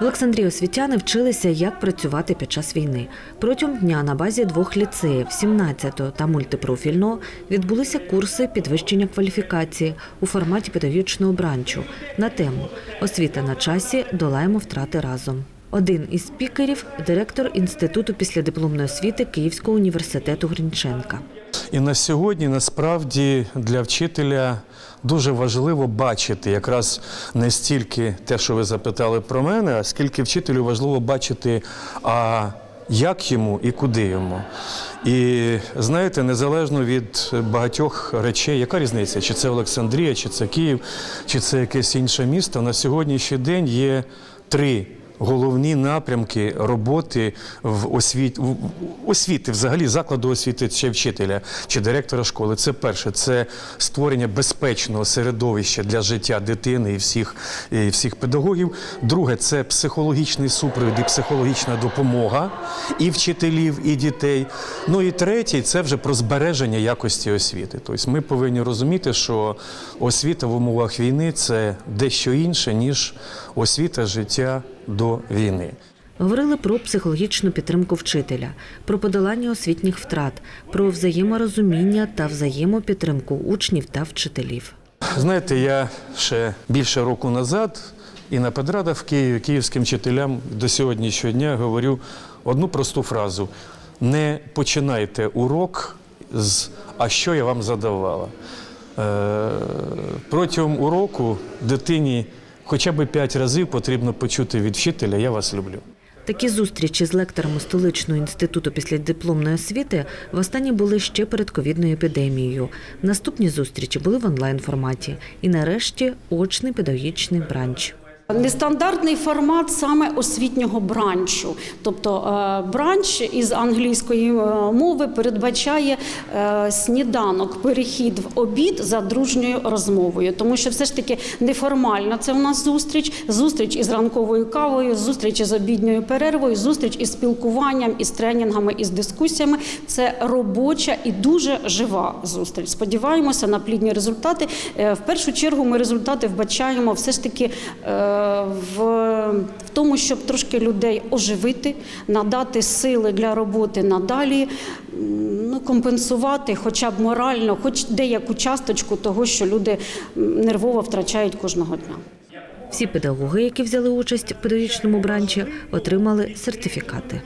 В Олександрії освітяни вчилися, як працювати під час війни. Протягом дня на базі двох ліцеїв 17-го та мультипрофільного відбулися курси підвищення кваліфікації у форматі педагогічного бранчу на тему Освіта на часі долаємо втрати разом. Один із спікерів директор інституту післядипломної освіти Київського університету Грінченка. І на сьогодні насправді для вчителя дуже важливо бачити якраз не стільки те, що ви запитали про мене, а скільки вчителю важливо бачити, а як йому і куди йому. І знаєте, незалежно від багатьох речей, яка різниця, чи це Олександрія, чи це Київ, чи це якесь інше місто, на сьогоднішній день є три головні напрямки роботи в освіт... в освіти, взагалі закладу освіти чи вчителя чи директора школи. Це перше, це створення безпечного середовища для життя дитини і всіх, і всіх педагогів. Друге, це психологічний супровід і психологічна допомога і вчителів, і дітей. Ну і третє, це вже про збереження якості освіти. Тобто ми повинні розуміти, що освіта в умовах війни це дещо інше, ніж освіта життя до війни. Говорили про психологічну підтримку вчителя, про подолання освітніх втрат, про взаєморозуміння та взаємопідтримку учнів та вчителів. Знаєте, я ще більше року назад і на педрадах в Києві київським вчителям до сьогоднішнього дня говорю одну просту фразу: не починайте урок з а що я вам задавала. Е, протягом уроку дитині хоча б п'ять разів потрібно почути від вчителя Я вас люблю. Такі зустрічі з лекторами столичного інституту післядипломної освіти востаннє були ще перед ковідною епідемією. Наступні зустрічі були в онлайн форматі. І нарешті очний педагогічний бранч. Нестандартний формат саме освітнього бранчу, тобто е, бранч із англійської е, мови передбачає е, сніданок, перехід в обід за дружньою розмовою, тому що все ж таки неформальна це у нас зустріч, зустріч із ранковою кавою, зустріч із обідньою перервою, зустріч із спілкуванням, із тренінгами, із дискусіями. Це робоча і дуже жива зустріч. Сподіваємося на плідні результати. В першу чергу ми результати вбачаємо все ж таки. В, в тому, щоб трошки людей оживити, надати сили для роботи надалі, ну, компенсувати хоча б морально, хоч деяку часточку того, що люди нервово втрачають кожного дня. Всі педагоги, які взяли участь в педагогічному бранчі, отримали сертифікати.